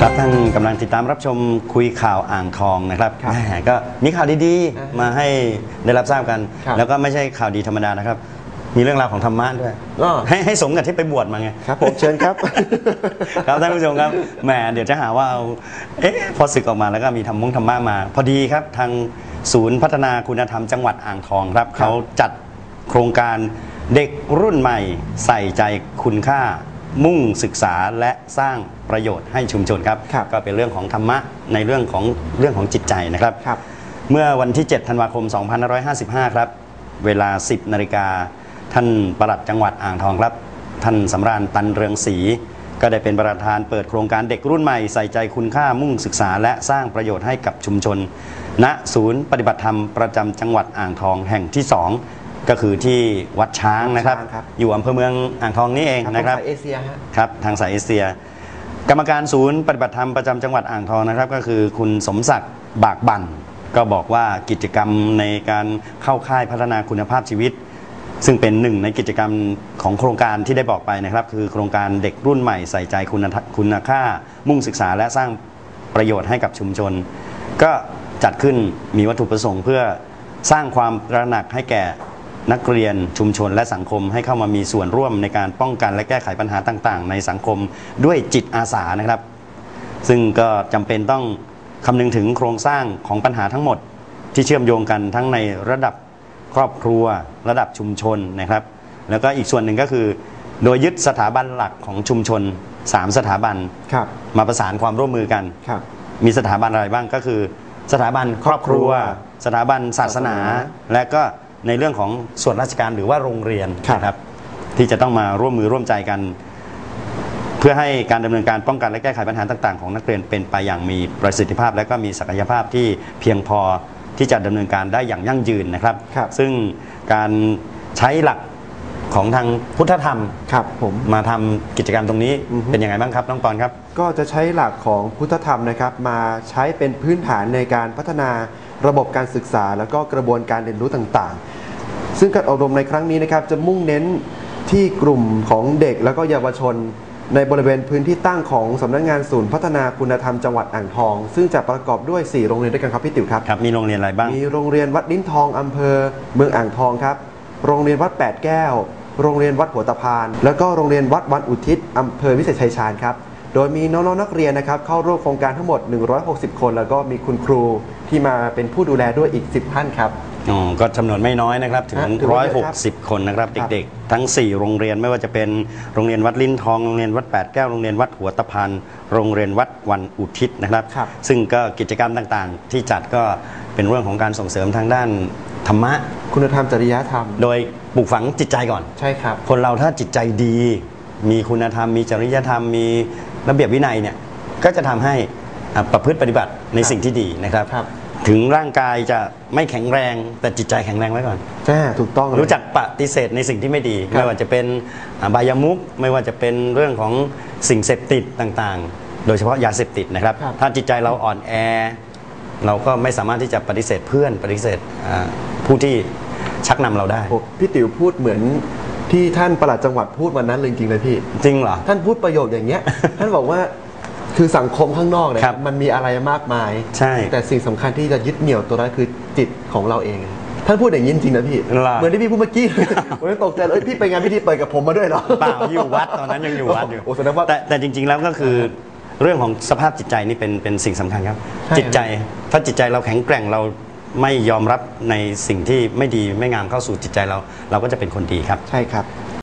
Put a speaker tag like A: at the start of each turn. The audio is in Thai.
A: ครับท่านกำลังติดตามรับชมคุยข่าวอ่างทองนะครับ
B: ครับ
A: แหมก็มีข่าวดี
B: อ่า
A: ๆมาให้ได้รับทราบกัน
B: ครับ
A: แล้วก็ไม่ใช่ข่าวดีธรรมดานะครับ มีเรื่องราวของธรรมะด้วย
B: อ้อ
A: ให้ให้สมกับที่ไปบวชมาไง
B: ครับผมเชิญครับ
A: ครับท่านผู้ชมครับแหมเดี๋ยวจะหาว่าเอาเอ๊ะพอศึกออกมาแล้วก็มีธรรมงธรรมะมา พอดีครับทางศูนย์พัฒนาคุณธรรมจังหวัดอ่างทองครับเขาจัดโครงการเด็กรุ่นใหม่ใส่ใจคุณค่า มุ่งศึกษาและสร้างประโยชน์ให้ชุมชนครับ
B: ครับ
A: ก็เป็นเรื่องของธรรมะในเรื่องของเรื่องของจิตใจนะครับ
B: ครับ
A: เมื่อวันที่ 7 ธันวาคม 2555 ครับ เวลา 10 นาฬิกา ท่านปลัดจังหวัดอ่างทองครับ ท่านสำราญตันเรืองศรีก็ได้เป็นประธานเปิดโครงการเด็กรุ่นใหม่ใส่ใจคุณค่ามุ่งศึกษาและสร้างประโยชน์ให้กับชุมชน ณ ศูนย์ปฏิบัติธรรมประจำจังหวัดอ่างทองแห่งที่ 2 ก็คือที่วัดช้างนะครับ
B: วัดช้างครับ
A: อยู่อำเภอเมืองอ่างทองนี่เอง
B: ครับ
A: นะครับ
B: สายเอเชียฮะ
A: ครับทางสายเอเชีย กรรมการศูนย์ปฏิบัติธรรมประจำจังหวัดอ่างทองนะครับ ก็คือคุณสมศักดิ์บากบั่นก็บอกว่ากิจกรรมในการเข้าค่ายพัฒนาคุณภาพชีวิต ซึ่งเป็นหนึ่งในกิจกรรมของโครงการที่ได้บอกไปนะครับ คือโครงการเด็กรุ่นใหม่ใส่ใจคุณธคุณค่า มุ่งศึกษาและสร้างประโยชน์ให้กับชุมชน ก็จัดขึ้นมีวัตถุประสงค์เพื่อสร้างความตระหนักให้แก่ นักเรียนชุมชนและสังคมให้เข้ามามีส่วนร่วมในการป้องกันและแก้ไขปัญหาต่าง ๆ ในสังคมด้วยจิตอาสานะครับ ซึ่งก็จำเป็นต้องคำนึงถึงโครงสร้างของปัญหาทั้งหมด ที่เชื่อมโยงกันทั้งในระดับครอบครัว ระดับชุมชนนะครับ แล้วก็อีกส่วนหนึ่งก็คือ โดยยึดสถาบันหลักของชุมชน 3 สถาบัน
B: ครับ
A: มาประสานความร่วมมือกัน
B: ครับ
A: มีสถาบันอะไรบ้างก็คือ สถาบันครอบครัว
B: ครอบครัว
A: สถาบันศาสนา
B: ศาสนา
A: และก็ ในเรื่องของส่วนราชการหรือว่าโรงเรียน
B: ครับ
A: นะครับที่จะต้องมาร่วมมือร่วมใจกัน เพื่อให้การดำเนินการป้องกันและแก้ไขปัญหาต่างๆ ของนักเรียนเป็นไปอย่างมีประสิทธิภาพ และก็มีศักยภาพที่เพียงพอที่จะดำเนินการได้อย่างยั่งยืนนะครับ
B: ครับ
A: ซึ่งการใช้หลักของทางพุทธธรรม
B: ครับผม
A: มาทำกิจกรรมตรงนี้
B: อือฮึ
A: เป็นยังไงบ้างครับน้องปอนครับ
B: ก็จะใช้หลักของพุทธธรรมนะครับ มาใช้เป็นพื้นฐานในการพัฒนาระบบการศึกษา แล้วก็กระบวนการเรียนรู้ต่างๆ ซึ่งการอบรมในครั้งนี้นะครับจะมุ่งเน้นที่กลุ่มของเด็กแล้วก็เยาวชน ในบริเวณพื้นที่ตั้งของสำนักงานศูนย์พัฒนาคุณธรรมจังหวัดอ่างทอง ซึ่งจะประกอบด้วย 4 โรงเรียนด้วยกันครับพี่ติ๋วครับ
A: ครับ มีโรงเรียนอะไรบ้าง
B: มีโรงเรียนวัดลิ้นทองอำเภอ เมืองอ่างทองครับ โรงเรียนวัดแปดแก้ว โรงเรียนวัดหัวตะพาน แล้วก็โรงเรียนวัดวันอุทิศอำเภอวิเศษชัยชาญครับโดยมีน้องๆนักเรียนนะครับเข้าร่วมโครงการทั้งหมด 160 คน แล้วก็มีคุณครูที่มาเป็นผู้ดูแลด้วยอีก 10 ท่านครับ
A: อ๋อก็จำนวนไม่น้อยนะครับ ถึง
B: ฮะถือว่าเยอะครับ
A: 160 คนนะครับ
B: ครับ
A: เด็กๆ ทั้ง 4 โรงเรียนไม่ว่าจะเป็นโรงเรียนวัดลิ้นทองโรงเรียนวัดแปดแก้วโรงเรียนวัดหัวตะพานโรงเรียนวัดวันอุทิศนะครับ
B: ครับ
A: ซึ่งก็กิจกรรมต่างๆ ที่จัดก็เป็นเรื่องของการส่งเสริมทางด้านธรรมะ
B: คุณธรรมจริยธรรม
A: โดยปลูกฝังจิตใจก่อน
B: ใช่ครับ
A: คนเราถ้าจิตใจดี มีคุณธรรม มีจริยธรรม มีระเบียบวินัยเนี่ย ก็จะทำให้อะประพฤติปฏิบัติใน
B: ครับ
A: สิ่งที่ดีนะครับ
B: ครับ
A: ถึงร่างกายจะไม่แข็งแรงแต่จิตใจแข็งแรงไว้ก่อน
B: อ่าถูกต้องเลย
A: รู้จักปฏิเสธในสิ่งที่ไม่ดี
B: ครับ
A: ไม่ว่าจะเป็นอบายามุกไม่ว่าจะเป็นเรื่องของสิ่งเสพติดต่างๆ โดยเฉพาะยาเสพติดนะครับ
B: ครับ
A: ถ้าจิตใจเราอ่อนแอ เราก็ไม่สามารถที่จะปฏิเสธเพื่อนปฏิเสธอ่าผู้ที่ชักนำเราได้
B: โอ้พี่ติ๋วพูดเหมือนที่ท่านประหลัดจังหวัดพูดวันนั้นเลยจริงๆเลยพี่
A: จริงเหรอ
B: ท่านพูดประโยคอย่างเงี้ย ท่านบอกว่า คือสังคมข้างนอกเนี่ย
A: ครับ
B: มันมีอะไรมากมาย
A: ใช่
B: แต่สิ่งสำคัญที่จะยึดเหนี่ยวตัวนั้นคือจิตของเราเอง ท่านพูดอย่างนี้จริงๆนะพี่
A: เหรอ
B: เหมือนที่พี่พูดเมื่อกี้ ผมยังตกใจเลยเอ้ยพี่ไปงานพิธีเปิดกับผมมาด้วยเหรอ
A: เปล่าอยู่วัดตอนนั้นยังอยู่วัดอยู่
B: โอ้แสดงว่า
A: แต่แต่จริง ๆแล้วก็คือเรื่องของสภาพจิตใจนี่เป็นเป็นสิ่งสำคัญครับ
B: ใช่
A: จิตใจถ้าจิตใจเราแข็งแกร่งเราไม่ยอมรับในสิ่งที่ไม่ดีไม่งามเข้าสู่จิตใจเรา เราก็จะเป็นคนดีครับ
B: ใช่ครับ